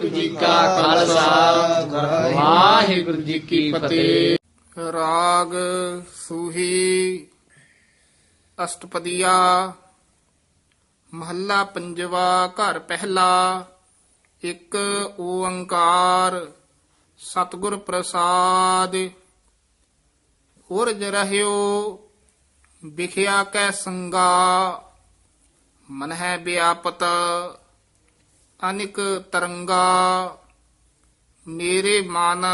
ਵਾਹਿਗੁਰੂ ਜੀ ਕਾ ਖਾਲਸਾ। ਵਾਹਿਗੁਰੂ ਜੀ ਕੀ ਫਤਿਹ। ਰਾਗ ਸੂਹੀ ਅਸ਼ਟਪਦੀਆ, ਮਹੱਲਾ ਪੰਜਵਾ, ਘਰ ਪਹਿਲਾ, ਇੱਕ ਓੰਕਾਰ, ਸਤਿਗੁਰ ਪ੍ਰਸਾਦ। ਉਰਜ ਰਹਿਓ, ਵਿਖਿਆ ਕੈ ਸੰਗਾ, ਮਨ ਹੈ ਵਿਆਪਤ। ਅਨਿਕ ਤਰੰਗਾ ਮੇਰੇ ਮਨ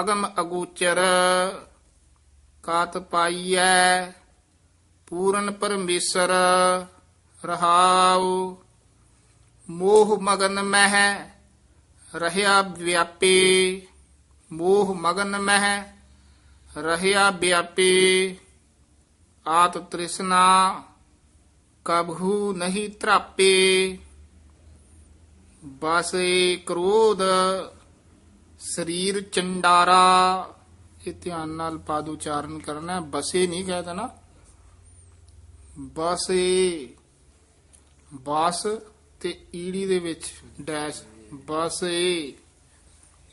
ਅਗਮ ਅਗੋਚਰ, ਕਾਤ ਪਾਈਐ ਪੂਰਨ ਪਰਮੇਸ਼ਰ ਰਹਾਉ। ਮੋਹ ਮਗਨ ਮਹਿ ਰਹਿਆ ਵਿਆਪੇ, ਮੋਹ ਮਗਨ ਮਹਿ ਰਹਿਆ ਵਿਆਪੇ। ਆਤ ਤ੍ਰਿਸ਼ਨਾ ਕਬਹੂ ਨਹੀਂ ਤਰਾਪੇ ਬਸ ਏ ਕ੍ਰੋਧ, ਸਰੀਰ ਚੰਡਾਰਾ, ਇਹ ਧਿਆਨ ਨਾਲ ਪਾਦ ਉਚਾਰਨ ਕਰਨਾ ਬਸੇ ਨਹੀਂ ਕਹਿ ਦੇਣਾ। ਬਸੇ, ਬਸ ਤੇ ਈੜੀ ਦੇ ਵਿੱਚ ਡੈਸ਼। ਬਸੇ,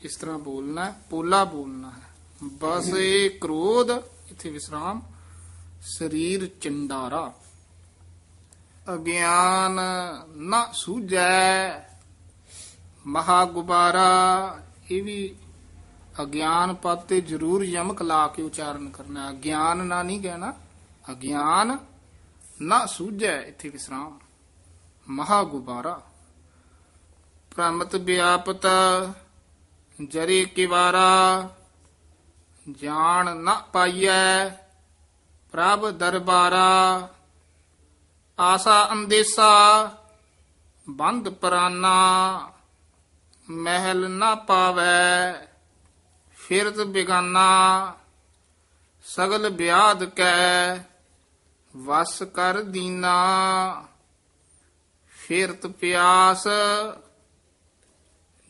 ਇਸ ਤਰ੍ਹਾਂ ਬੋਲਣਾ ਪੋਲਾ ਬੋਲਣਾ ਹੈ। ਬਸੇ ਕ੍ਰੋਧ, ਇੱਥੇ ਵਿਸਰਾਮ। ਸਰੀਰ ਚੰਡਾਰਾ। ਅਗਿਆਨ ਨਾ ਸੂਝੈ। ਮਹਾ ਗੁਬਾਰਾ ਇਹ ਵੀ ਅਗਿਆਨ ਪਦ ਤੇ ਜ਼ਰੂਰ ਯਮਕ ਲਾ ਕੇ ਉਚਾਰਨ ਕਰਨਾ ਅਗਿਆਨ ਨਾ ਨਹੀਂ ਕਹਿਣਾ, ਅਗਿਆਨ ਨਾ ਸੂਝੈ ਇੱਥੇ ਵਿਸਰਾਮ। ਮਹਾ ਗੁਬਾਰਾ ਪ੍ਰਮਤ ਵਿਆਪਤ, ਜਰੇ ਕਿਵਾਰਾ, ਜਾਣ ਨਾ ਪਾਈਐ, ਪ੍ਰਭ ਦਰਬਾਰਾ, ਆਸਾ ਅੰਦੇਸਾ, ਬੰਦ ਪਰਾਨਾ। ਮਹਿਲ ਨਾ ਪਾਵੈ, ਫਿਰਤ ਬਿਗਾਨਾ, ਸਗਲ ਬਿਆਦ ਕੈ, ਵਸ ਕਰ ਦੀਨਾ। ਫਿਰਤ ਪਿਆਸ,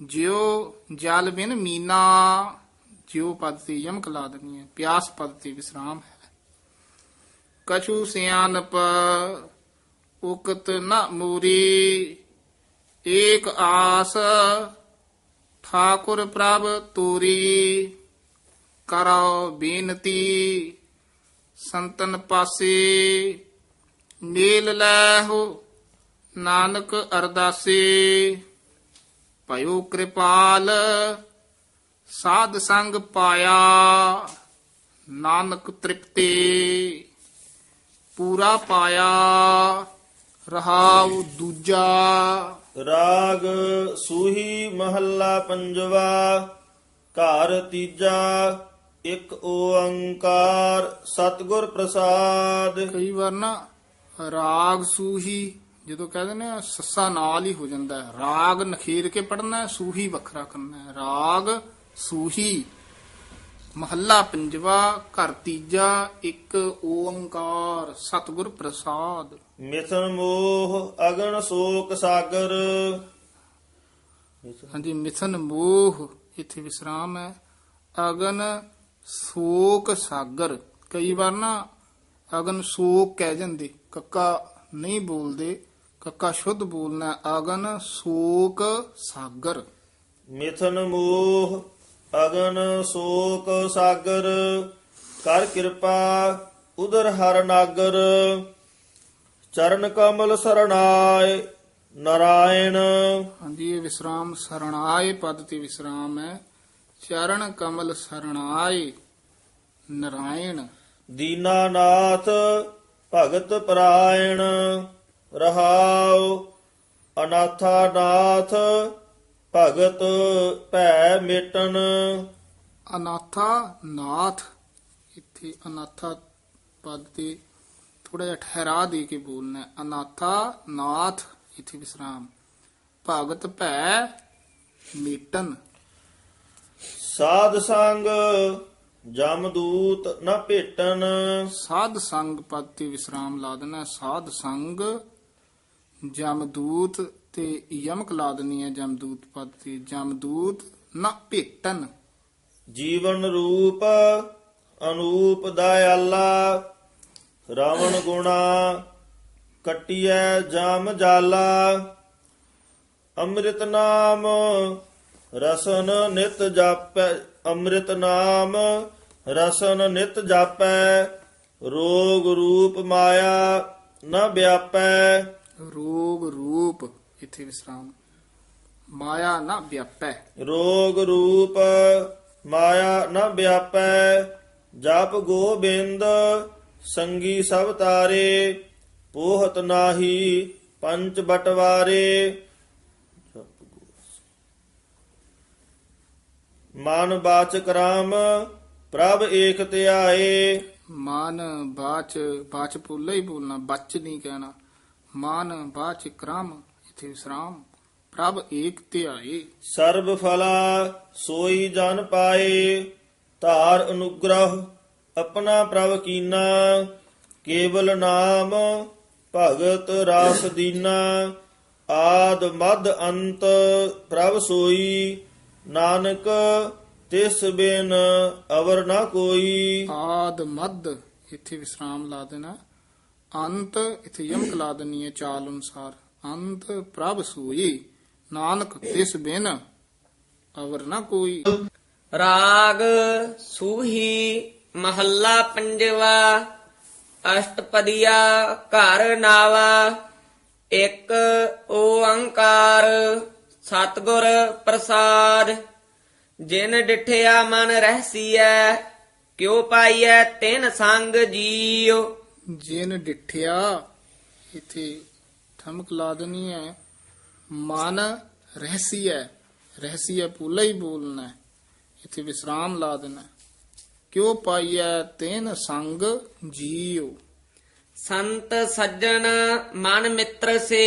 ਜਿਉ ਜਲ ਬਿਨ ਮੀਨਾ। ਜਿਉ ਪਦ ਤੇ ਯਮਕ ਲਾ ਦੇਣੀ ਹੈ, ਪਿਆਸ ਪਦ ਤੇ ਵਿਸਰਾਮ ਹੈ। ਕਛੂ ਸਿਆਨਪ, ਉਕਤ ਨਾ ਮੂਰੀ, ਏਕ ਆਸ ਠਾਕੁਰ ਪ੍ਰਭ ਤੂਰੀ ਕਰੋ ਬੇਨਤੀ। ਸੰਤਨ ਪਾਸੇ ਨੀਲ ਲੈ ਨਾਨਕ ਅਰਦਾਸੇ। ਭਇਓ ਕਿਰਪਾਲ, ਸਾਧ ਸੰਗ ਪਾਇਆ, ਨਾਨਕ ਤ੍ਰਿਪਤੇ। ਪੂਰਾ ਪਾਇਆ, ਰਹਾਉ ਦੂਜਾ। ਰਾਗ ਸੂਹੀ ਮਹੱਲਾ ਪੰਜਵਾ, ਘਰ ਤੀਜਾ, ਇੱਕ ਓੰਕਾਰ ਸਤਿਗੁਰ ਪ੍ਰਸਾਦ। ਕਈ ਵਾਰ ਨਾ ਰਾਗ ਸੂਹੀ ਜਦੋਂ ਕਹਿੰਦੇ ਨੇ ਸੱਸਾ ਨਾਲ ਹੀ ਹੋ ਜਾਂਦਾ ਹੈ। ਰਾਗ ਨਖੇਰ ਕੇ ਪੜਨਾ ਹੈ, ਸੂਹੀ ਵੱਖਰਾ ਕਰਨਾ ਹੈ। ਰਾਗ ਸੂਹੀ ਮਹੱਲਾ ਪੰਜਵਾ ਘਰ ਤੀਜਾ ਇੱਕ ਓੰਕਾਰ ਸਤਿਗੁਰ ਪ੍ਰਸਾਦ। ਮਿਥਨ ਮੋਹ ਅਗਨ ਸ਼ੋਕ ਸਾਗਰ। ਹਾਂਜੀ ਮਿਥਨ ਮੋਹ ਇੱਥੇ ਵਿਸਰਾਮ ਹੈ। ਅਗਨ ਸੋਕ ਸਾਗਰ। ਕਈ ਵਾਰ ਨਾ ਅਗਨ ਸੋਕ ਕਹਿ ਜਾਂਦੇ ਕੱਕਾ ਨਹੀਂ ਬੋਲਦੇ ਕੱਕਾ ਸ਼ੁੱਧ ਬੋਲਣਾ। ਅਗਨ ਸੋਕ ਸਾਗਰ। ਮਿਥਨ ਮੋਹ ਅਗਨ ਸ਼ੋਕ ਸਾਗਰ ਕਰ ਕਿਰਪਾ ਉਦਰ ਹਰ ਨਾਗਰ। ਚਰਨ ਕਮਲ ਸਰਣਾਏ ਨਰਾਇਣ। ਹਾਂਜੀ ਇਹ ਵਿਸਰਾਮ ਸਰਣਾਏ ਪਦ ਤੇ ਵਿਸਰਾਮ ਹੈ। ਚਰਨ ਕਮਲ ਸਰਣਾਏ ਨਰਾਇਣ। ਦੀਨਾਨਾਥ ਭਗਤ ਪਰਾਇਣ। ਰਹਾਉ ਅਨਾਥਾ ਨਾਥ ਭਗਤ ਭੈ ਮਿਟਨ ਅਨਾਥਾ ਨਾਥ ਇੱਥੇ ਅਨਾਥਾ ਪਦ ਤੇ ਥੋੜਾ ਜਿਹਾ ਠਹਿਰਾ ਦੇ ਕੇ ਬੋਲਣਾ। ਅਨਾਥਾ ਨਾਥ ਇੱਥੇ ਵਿਸਰਾਮ ਭਗਤ ਭੈ ਮੀਟਨ ਸਾਧ ਸੰਗ ਜਮਦੂਤ ਨ ਭੇਟਨ ਸਾਧ ਸੰਗ ਪਦ ਤੇ ਵਿਸਰਾਮ ਲਾ ਦੇਣਾ। ਸਾਧ ਸੰਗ ਜਮਦੂਤ ਤੇ ਯਮਕ ਲਾ ਦੇਣੀ ਹੈ ਜਮਦੂਤ ਪਦ ਤੇ। ਜਮਦੂਤ ਨਾ ਭੇਟਨ। ਜੀਵਨ ਰੂਪ ਅਨੂਪ ਦਇਆਲਾ ਰਾਵਣ ਗੁਣਾ ਕਟਿਐ ਜਾਮ ਜਾਲਾ। ਅੰਮ੍ਰਿਤ ਨਾਮ ਰਸਨ ਨਿਤ ਜਾਪੈ ਅੰਮ੍ਰਿਤ ਨਾਮ ਰਸਨ ਨਿਤ ਜਾਪੈ ਰੋਗ ਰੂਪ ਮਾਇਆ ਨ ਵਿਆਪੈ। ਰੋਗ ਰੂਪ ਇਥੇ ਵਿਸਰਾਮ? ਮਾਇਆ ਨਾ ਵਿਆਪੈ। ਰੋਗ ਰੂਪ ਮਾਇਆ ਨ ਵਿਆਪੈ ਜਪ ਗੋਬਿੰਦ ਸੰਗੀ ਸਭ ਤਾਰੇ ਪੋਹਤ ਨਾਹੀ ਪੰਚ ਬਟਵਾਰੇ। ਮਨ ਬਾਚਕ ਰਾਮ ਪ੍ਰਭ ਏਕ ਧਿਆਏ ਮਾਨ ਬਾਚ ਬਾਚ ਪੁੱਲਾ ਹੀ ਬੋਲਣਾ ਬੱਚ ਨਹੀਂ ਕਹਿਣਾ। ਮਾਨ ਬਾਚ ਕ੍ਰਮ ਇਥੇ ਵਿਸਰਾਮ ਪ੍ਰਭ ਏਕ ਧਿਆਏ ਸਰਬ ਫਲਾ ਸੋਈ ਜਨ ਪਾਏ ਧਾਰ ਅਨੁਗ੍ਰਹ ਆਪਣਾ ਪ੍ਰਭ ਕੀਨਾ ਕੇਵਲ ਨਾਮ ਭਗਤ ਰਾਸ ਦੀਨਾ ਆਦ ਮਦ ਅੰਤ ਪ੍ਰਭ ਸੋਈ ਨਾਨਕ ਤਿਸ ਬਿਨ ਅਵਰ ਨਾ ਕੋਈ। ਆਦ ਮਦ ਇੱਥੇ ਵਿਸਰਾਮ ਲਾ ਦੇਣਾ ਅੰਤ ਇੱਥੇ ਯਮਕ ਲਾ ਦੇਣੀ ਹੈ ਚਾਲ ਅਨੁਸਾਰ। ਅੰਤ ਪ੍ਰਭ ਸੋਈ ਨਾਨਕ ਤਿਸ ਬਿਨ ਅਵਰ ਨਾ ਕੋਈ। ਰਾਗ ਸੂਹੀ ਮਹੱਲਾ ਪੰਜਵਾ ਅਸ਼ਟਪਦੀਆ ਘਰ ਨਾਵਾ ਇੱਕ ਓੰਕਾਰ ਸਤਿਗੁਰ ਪ੍ਰਸਾਦ। ਜਿਨ ਡਿਠਿਆ ਮਨ ਰਹਿਸੀਐ ਕਿਉ ਪਾਈਐ ਤਿਨ ਸੰਗ ਜੀਉ। ਜਿਨ ਡਿਠਿਆ ਇੱਥੇ ਠਮਕ ਲਾ ਦੇਣੀ ਹੈ ਮਨ ਰਹਿਸੀ ਹੈ ਰਹਿਸੀ ਹੈ ਪੂਲਾ ਹੀ ਬੋਲਣਾ। ਇੱਥੇ ਵਿਸਰਾਮ ਲਾ ਦੇਣਾ। ਕਿਉ ਪਾਈਐ ਤੈਨ ਸੰਗ ਜੀਉ ਸੰਤ ਸੱਜਣ ਮਨ ਮਿੱਤਰ ਸੇ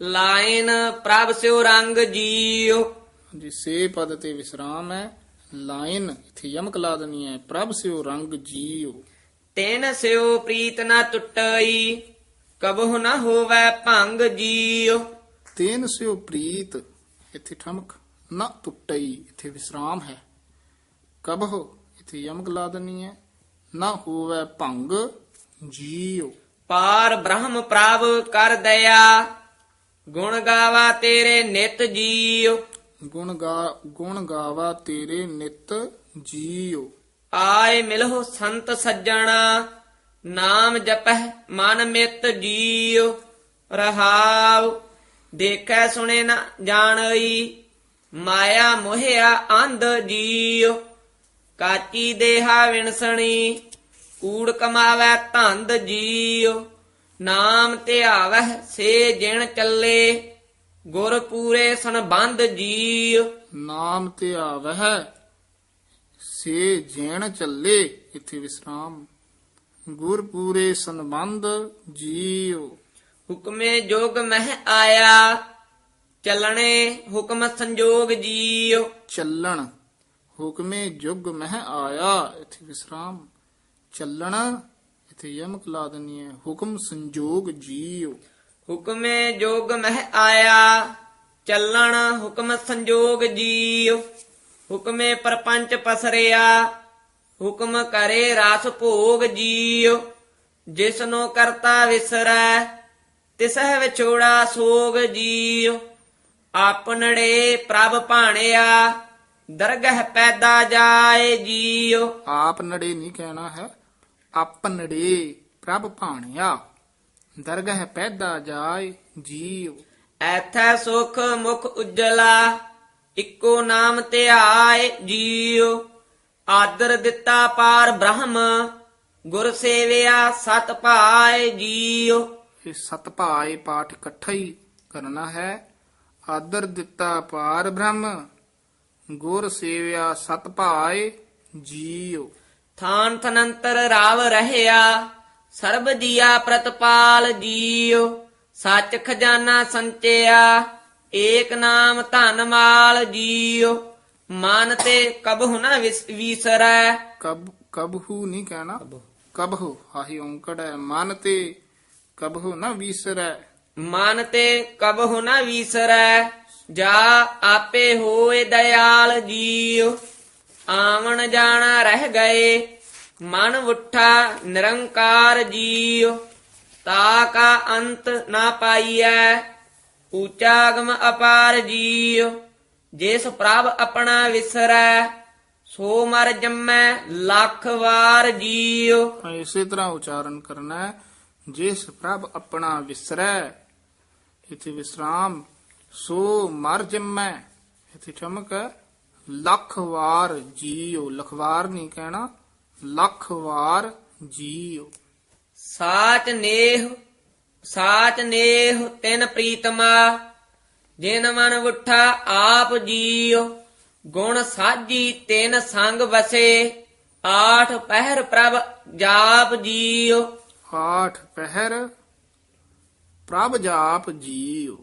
ਲਾਇਨ ਪ੍ਰਭ ਸਿਉ ਰੰਗ ਜੀਉ ਜੀ ਸੇ ਪਦ ਤੇ ਵਿਸਰਾਮ ਹੈ ਲਾਈਨ ਇੱਥੇ ਯਮਕ ਲਾ ਦੇਣੀ ਹੈ ਪ੍ਰਭ ਸਿਓ ਰੰਗ ਜੀਉ ਤੈਨ ਸਿਉ ਪ੍ਰੀਤ ਨਾ ਟੁੱਟਈ ਕਬਹੁ ਨਾ ਹੋਵੈ ਭੰਗ ਜੀਉ। ਤੈਨ ਸਿਓ ਪ੍ਰੀਤ ਇੱਥੇ ਠਮਕ ਨਾ ਟੁੱਟਈ ਇੱਥੇ ਵਿਸਰਾਮ ਹੈ। ਕਬਹੁ ਇੱਥੇ ਯਮਕ ਲਾ ਦੇਣੀ ਹੈ ਨਾ ਹੋਵੇ ਭੰਗ ਜੀਉ। ਪਾਰ ਬ੍ਰਹਮ ਪ੍ਰਭ ਕਰ ਦਇਆ ਗੁਣ ਗਾਵਾ ਤੇਰੇ ਨਿਤ ਜੀਉ। ਗੁਣ ਗਾ ਗੁਣ ਗਾਵਾ ਤੇਰੇ ਨਿਤ ਜੀਉ। ਆਏ ਮਿਲਹੁ ਸੰਤ ਸੱਜਣਾ ਨਾਮ ਜਪਹਿ ਮਨ ਮਿਤ ਜੀਉ, ਰਹਾਉ, ਦੇਖੈ ਸੁਣੇ ਨਾ ਜਾਣਈ, ਮਾਇਆ ਮੋਹਿਆ ਅੰਧ ਜੀਉ, ਕਾਚੀ ਦੇਹਾ ਵਿਣਸਣੀ, ਕੂੜ ਕਮਾਵੈ ਧੰਦ ਜੀਉ, ਨਾਮ ਧਿਆਵਹਿ ਸੇ ਜਿਣ ਚੱਲੇ, ਗੁਰ ਪੂਰੇ ਸੰਬੰਧ ਜੀਉ। ਨਾਮ ਤੇ ਆਵਹਿ ਸੇ ਜੈਣ ਚੱਲੇ, ਇੱਥੇ ਵਿਸਰਾਮ। ਗੁਰ ਪੂਰੇ ਸੰਬੰਧ ਜੀਉ। ਹੁਕਮੇ ਜੋਗ ਮਹਿ ਆਇਆ ਚੱਲਣੇ ਹੁਕਮ ਸੰਜੋਗ ਜੀਉ। ਚੱਲਣ ਹੁਕਮੇ ਜੁਗ ਮਹਿ ਆਇਆ ਇੱਥੇ ਵਿਸਰਾਮ। ਚੱਲਣ ਇੱਥੇ ਯਮਕ ਲਾ ਦੇਣੀ ਹੈ ਹੁਕਮ ਸੰਜੋਗ ਜੀਉ। ਹੁਕਮੇ ਜੋਗ ਮਹਿ ਆਇਆ ਚੱਲਣ ਹੁਕਮ ਸੰਜੋਗ ਜੀਉ। ਹੁਕਮੇ ਪਰਪੰਚ ਪਸਰਿਆ ਹੁਕਮ ਕਰੇ ਰਾਸ ਭੋਗ ਜੀਉ ਜਿਸਨੋ ਕਰਤਾ ਵਿਸਰੈ ਤਿਸਹਿ ਵਿਛੋੜਾ ਸੋਗ ਜੀਉ। ਆਪਨੜੇ ਪ੍ਰਭ ਭਾਣਿਆ ਦਰਗਹ ਪੈਦਾ ਜਾਏ ਜੀਉ। ਆਪ ਨੜੇ ਨਹੀਂ ਕਹਿਣਾ ਹੈ ਆਪਨੜੇ ਪ੍ਰਭ ਭਾਣਿਆ ਦਰਗਹ ਪੈਦਾ ਜਾਏ ਜੀਉ। ਐਥੈ ਸੁਖ ਮੁਖ ਉਜਲਾ ਇੱਕੋ ਨਾਮ ਧਿਆਏ ਜੀਉ। ਆਦਰ ਦਿੱਤਾ ਪਾਰ ਬ੍ਰਹਮ ਗੁਰ ਸੇਵਿਆ ਸਤ ਭਾਏ ਜੀਉ। ਇਹ ਸਤ ਭਾਏ ਪਾਠ ਇਕੱਠਾ ਹੀ ਕਰਨਾ ਹੈ। ਆਦਰ ਦਿੱਤਾ ਪਾਰ ਬ੍ਰਹਮ ਗੁਰ ਸੇਵਿਆ ਸਤ ਭਾਏ ਜੀਉ। ਥਾਨ ਥਨੰਤਰ ਰਾਵ ਰਹਿਆ ਸਰਬ ਜੀਆ ਪ੍ਰਤਪਾਲ ਜੀਉ। ਸੱਚ ਖਜ਼ਾਨਾ ਸੰਚਿਆ ਏਕ ਨਾਮ ਧਨ ਮਾਲ ਜੀਉ। ਮਨ ਤੇ ਕਬਹੁ ਨ ਵਿਸ- ਵਿਸਰੈ। ਕਬ ਕਬਹੂ ਨਹੀਂ ਕਹਿਣਾ। ਕਬਹੂ ਹਾਹੀ ਓੰਕੜ ਹੈ। ਮਨ ਤੇ ਕਬਹੂ ਨਾ ਵੀਸਰੈ। ਮਨ ਤੇ ਕਬਹੁ ਨ ਵਿਸਰੈ। ਜਾ ਆਪੇ ਹੋਏ ਦਇਆਲ ਜੀਉ। ਆਵਣ ਜਾਣਾ ਰਹਿ ਗਏ। ਮਨ ਉਠਾ ਨਿਰੰਕਾਰ ਜੀਉ। ਤਾ ਕਾ ਅੰਤ ਨਾ ਪਾਈਐ। ਊਚਾਗਮ ਅਪਾਰ ਜੀਉ। ਜਿਸ ਪ੍ਰਭ ਆਪਣਾ ਵਿਸਰੈ ਸੋ ਮਰ ਜੰਮੈ ਲੱਖ ਵਾਰ ਜੀਉ। ਇਸੇ ਤਰ੍ਹਾਂ ਉਚਾਰਨ ਕਰਨਾ ਹੈ ਜਿਸ ਪ੍ਰਭ ਆਪਣਾ ਵਿਸਰੈ ਇਥੇ ਵਿਸਰਾਮ ਸੋ ਮਰ ਜੰਮੈ ਇਥੇ ਠਮਕ ਹੈ ਲੱਖ ਵਾਰ ਜੀਓ ਲਖਵਾਰ ਨਹੀਂ ਕਹਿਣਾ ਲੱਖ ਵਾਰ ਜੀਓ ਸਾਚ ਨੇਹ ਸਾਚ ਨੇਹ ਤਿਨ ਪ੍ਰੀਤਮਾ ਜਿਨ ਮਨ ਉਠਾ ਆਪ ਜੀਉ ਗੁਣ ਸਾਜੀ ਤਿਨ ਸੰਗ ਵਸੇ ਆਠ ਪਹਿਰ ਪ੍ਰਭ ਜਾਪ ਜੀਉ। ਆਠ ਪਹਿਰ ਪ੍ਰਭ ਜਾਪ ਜੀਓ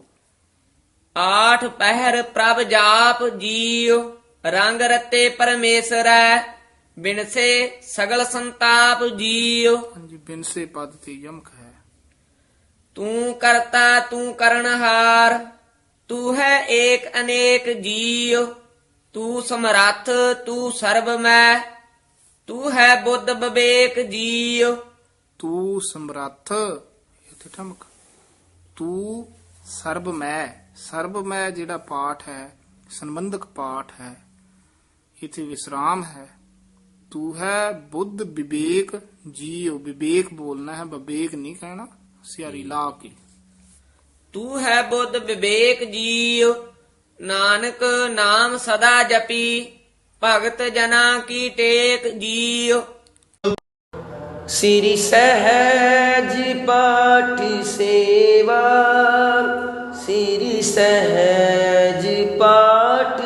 ਆਠ ਪਹਿਰ ਪ੍ਰਭ ਜਾਪ ਜੀਉ ਰੰਗ ਰਤੇ ਪਰਮੇਸ਼ਰੈ ਬਿਨਸੇ ਸਗਲ ਸੰਤਾਪ ਜੀਉ। ਹਾਂਜੀ ਬਿਨਸੇ ਪਦ ਤੇ ਯਮਕ ਹੈ। ਤੂੰ ਕਰਤਾ ਤੂੰ ਕਰਨਹਾਰ ਤੂੰ ਹੈ ਏਕ ਅਨੇਕ ਜੀਉ, ਤੂੰ ਸਮਰੱਥ, ਤੂੰ ਸਰਬਮੈ ਤੂੰ ਹੈ ਬੁੱਧ ਵਿਵੇਕ ਜੀਉ। ਤੂੰ ਸਮਰੱਥ ਇਥੇ ਠਮਕ। ਤੂੰ ਸਰਬ ਮੈਂ ਸਰਬ ਮੈਂ ਜਿਹੜਾ ਪਾਠ ਹੈ, ਸੰਬੰਧਕ ਪਾਠ ਹੈ, ਇਥੇ ਵਿਸਰਾਮ ਹੈ। ਤੂੰ ਹੈ ਬੁੱਧ ਵਿਵੇਕ ਜੀਉ ਵਿਵੇਕ ਬੋਲਣਾ ਹੈ ਵਿਵੇਕ ਨਹੀਂ ਕਹਿਣਾ, ਸਿਆਰੀ ਲਾ ਕੇ। ਤੂੰ ਹੈ ਬੁੱਧ ਵਿਵੇਕ ਜੀਉ, ਨਾਨਕ ਨਾਮ ਸਦਾ ਜਪੀ, ਭਗਤ ਜਨਾ ਕੀ ਟੇਕ ਜੀਉ। ਸ੍ਰੀ ਸਹਿਜ ਪਾਠ ਸੇਵਾ, ਸ੍ਰੀ ਸਹਿਜ ਪਾਠ